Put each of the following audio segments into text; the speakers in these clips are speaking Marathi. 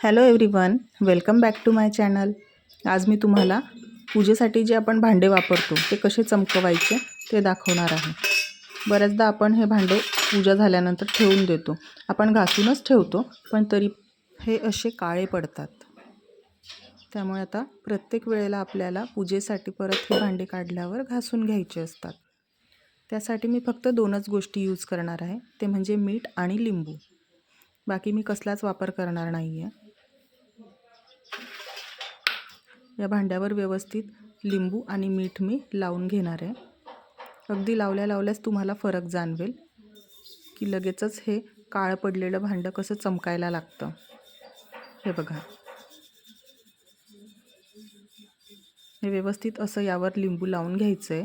Hello everyone welcome back to my channel. आज मी तुम्हाला पूजेसाठी जे आपण भांडे वापरतो ते कसे चमकवायचे ते दाखवणार आहे. बऱ्याचदा आपण हे भांडे पूजा झाल्यानंतर ठेवून देतो. आपण घासूनच ठेवतो पण तरी हे असे काळे पडतात. त्यामुळे आता प्रत्येक वेळेला आपल्याला पूजेसाठी परत हे भांडे काढल्यावर घासून घ्यायचे असतात. त्यासाठी मी फक्त दोनच गोष्टी यूज करणार आहे. ते म्हणजे मीठ आणि लिंबू. बाकी मी कसलाच वापर करणार नाही आहे या भांड्यावर व्यवस्थित लिंबू आणि मीठ मी लावून घेणार आहे. अगदी लावल्या लावल्यास तुम्हाला फरक जाणवेल की लगेचच हे काळं पडलेलं भांडं कसं चमकायला लागतं. हे बघा. हे व्यवस्थित असं यावर लिंबू लावून घ्यायचं आहे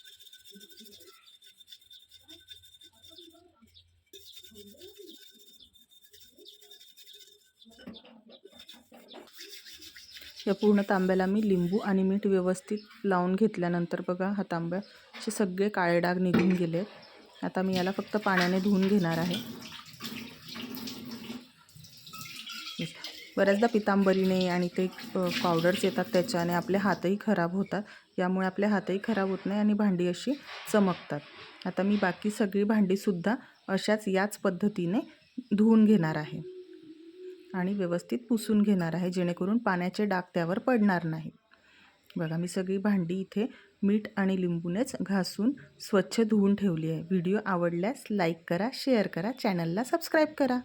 या पूर्ण तांब्याला मी लिंबू आणि मीठ व्यवस्थित लावून घेतल्यानंतर बघा हा तांब्या असे सगळे काळे डाग निघून गेले आता मी याला फक्त पाण्याने धुवून घेणार आहे. बऱ्याचदा पितांबरीने आणि ते पावडर्स येतात त्याच्याने आपले हातही खराब होतात. यामुळे आपले हातही खराब होत नाही आणि भांडी अशी चमकतात. आता मी बाकी सगळी भांडीसुद्धा अशाच याच पद्धतीने धुवून घेणार आहे. आणि व्यवस्थित पुसून घेणार आहे जेणेकरून पाण्याचे डाग त्यावर पडणार नाही बघा मी सगळी भांडी इथे मीठ आणि लिंबूनेच घासून स्वच्छ धुवून ठेवली आहे. व्हिडिओ आवडल्यास लाईक करा शेअर करा चॅनलला सबस्क्राईब करा.